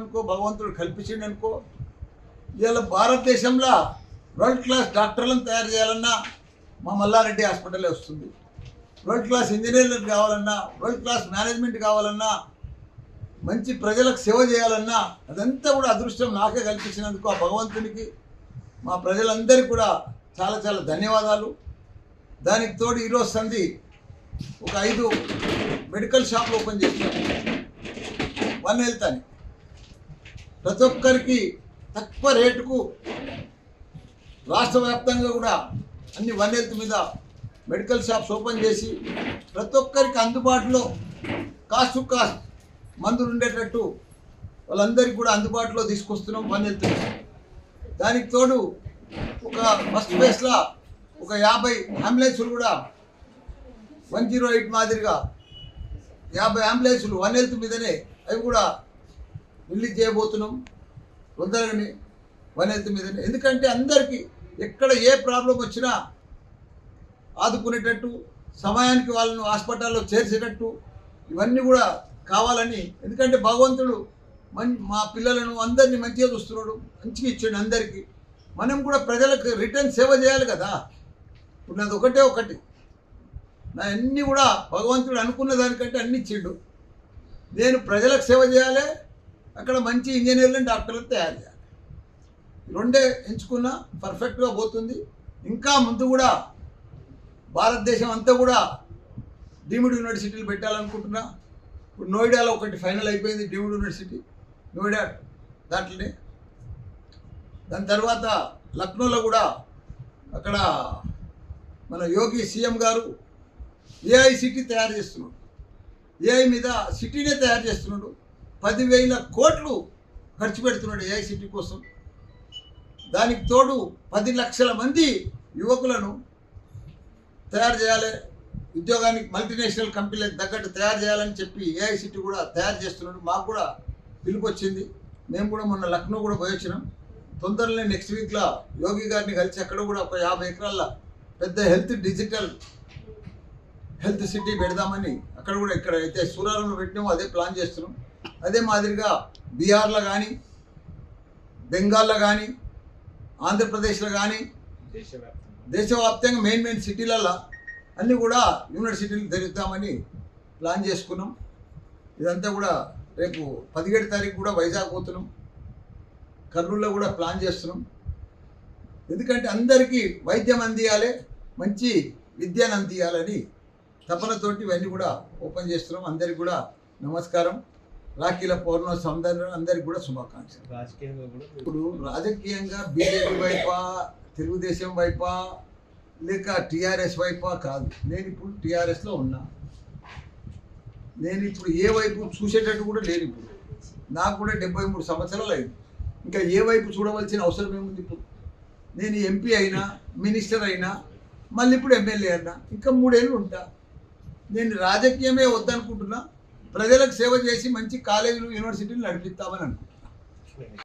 అనుకో భగవంతుడు కల్పించిండు అనుకో ఇవాళ భారతదేశంలో వరల్డ్ క్లాస్ డాక్టర్లను తయారు చేయాలన్నా మా మల్లారెడ్డి హాస్పిటలే వస్తుంది. వరల్డ్ క్లాస్ ఇంజనీర్లు కావాలన్నా వరల్డ్ క్లాస్ మేనేజ్మెంట్ కావాలన్నా మంచి ప్రజలకు సేవ చేయాలన్నా అదంతా కూడా అదృష్టం నాకే కల్పించినందుకు ఆ భగవంతునికి మా ప్రజలందరికీ కూడా చాలా చాలా ధన్యవాదాలు. దానికి తోడు ఈరోజు సంధి ఒక ఐదు మెడికల్ షాప్లు ఓపెన్ చేశాను వన్ హెల్త్ అని. ప్రతి ఒక్కరికి తక్కువ రేటుకు రాష్ట్ర వ్యాప్తంగా కూడా అన్ని వన్ హెల్త్ మీద మెడికల్ షాప్స్ ఓపెన్ చేసి ప్రతి ఒక్కరికి అందుబాటులో కాస్ట్ కాస్ట్ మందులు ఉండేటట్టు వాళ్ళందరికీ కూడా అందుబాటులో తీసుకొస్తున్నాం వన్ హెల్త్ దానికి తోడు ఒక ఫస్ట్ ఫేస్లో ఒక యాభై అంబులెన్సులు కూడా వన్ జీరో ఎయిట్ మాదిరిగా యాభై అంబులెన్సులు వన్ హెల్త్ మీదనే అవి కూడా రిలీజ్ చేయబోతున్నాం. తొందరగానే వన్ హెల్త్ మీదనే ఎందుకంటే అందరికీ ఎక్కడ ఏ ప్రాబ్లం వచ్చినా ఆదుకునేటట్టు సమయానికి వాళ్ళను హాస్పిటల్లో చేర్చేటట్టు ఇవన్నీ కూడా కావాలని. ఎందుకంటే భగవంతుడు మన్ మా పిల్లలను అందరినీ మంచిగా చూస్తున్నాడు. మంచిగా ఇచ్చాడు అందరికీ. మనం కూడా ప్రజలకు రిటర్న్ సేవ చేయాలి కదా. ఇప్పుడు నాది ఒకటే ఒకటి. నా అన్నీ కూడా భగవంతుడు అనుకున్న దానికంటే అన్ని ఇచ్చిండు. నేను ప్రజలకు సేవ చేయాలి అక్కడ మంచి ఇంజనీర్లను డాక్టర్లు తయారు చేయాలి. రెండే ఎంచుకున్నా పర్ఫెక్ట్గా పోతుంది. ఇంకా ముందు కూడా భారతదేశం అంతా కూడా డీమ్డ్ యూనివర్సిటీలు పెట్టాలనుకుంటున్నా. ఇప్పుడు నోయిడాలో ఒకటి ఫైనల్ అయిపోయింది డీమ్డ్ యూనివర్సిటీ. నోయిడా దాంట్లోనే. దాని తర్వాత లక్నోలో కూడా అక్కడ మన యోగి సీఎం గారు ఏఐ సిటీ తయారు చేస్తున్నాడు. ఏఐ మీద సిటీనే తయారు చేస్తున్నాడు. పదివేల కోట్లు ఖర్చు పెడుతున్నాడు ఏఐ సిటీ కోసం. దానికి తోడు పది లక్షల మంది యువకులను తయారు చేయాలి. ఉద్యోగానికి మల్టీనేషనల్ కంపెనీలకు తగ్గట్టు తయారు చేయాలని చెప్పి ఏఐసిటీ కూడా తయారు చేస్తున్నాడు. మాకు కూడా పిలుపు వచ్చింది. మేము కూడా మొన్న లక్నో కూడా పోయి వచ్చినాం తొందరలో నెక్స్ట్ వీక్లో యోగి గారిని కలిసి అక్కడ కూడా ఒక యాభై ఎకరాల పెద్ద హెల్త్ డిజిటల్ హెల్త్ సిటీ పెడదామని అక్కడ కూడా ఇక్కడ అయితే సూరారంలో పెట్టినామో. అదే ప్లాన్ చేస్తున్నాం. అదే మాదిరిగా బీహార్లో కానీ బెంగాల్లో కానీ ఆంధ్రప్రదేశ్లో కానీ దేశవ్యాప్తంగా. మెయిన్ మెయిన్ సిటీలలో అన్నీ కూడా యూనివర్సిటీలు తెరుద్దామని ప్లాన్ చేసుకున్నాం. ఇదంతా కూడా రేపు పదిహేడు తారీఖు కూడా వైజాగ్ పోతున్నాం. కర్నూలులో కూడా ప్లాన్ చేస్తున్నాం. ఎందుకంటే అందరికీ వైద్యం అందియాలి మంచి విద్యను అందియాలని తపనతోటి ఇవన్నీ కూడా ఓపెన్ చేస్తున్నాం. అందరికి కూడా నమస్కారం. రాఖీల పౌర్ణమి అందరూ అందరికి కూడా శుభాకాంక్షలు. రాజకీయంగా కూడా ఇప్పుడు రాజకీయంగా బీజేపీ వైపా తెలుగుదేశం వైపా లేక టీఆర్ఎస్ వైపా కాదు. నేను ఇప్పుడు టీఆర్ఎస్లో ఉన్నా. నేను ఇప్పుడు ఏ వైపు చూసేటట్టు కూడా లేను ఇప్పుడు. నాకు కూడా డెబ్బై మూడు సంవత్సరాలు అయింది. ఇంకా ఏ వైపు చూడవలసిన అవసరం ఏముంది ఇప్పుడు? నేను ఎంపీ అయినా మినిస్టర్ అయినా మళ్ళీ ఇప్పుడు ఎమ్మెల్యే అయినా ఇంకా మూడేళ్ళు ఉంటా. నేను రాజకీయమే వద్దనుకుంటున్నా. ప్రజలకు సేవ చేసి మంచి కాలేజీలు యూనివర్సిటీలు నడిపిస్తామని అనుకుంటున్నాను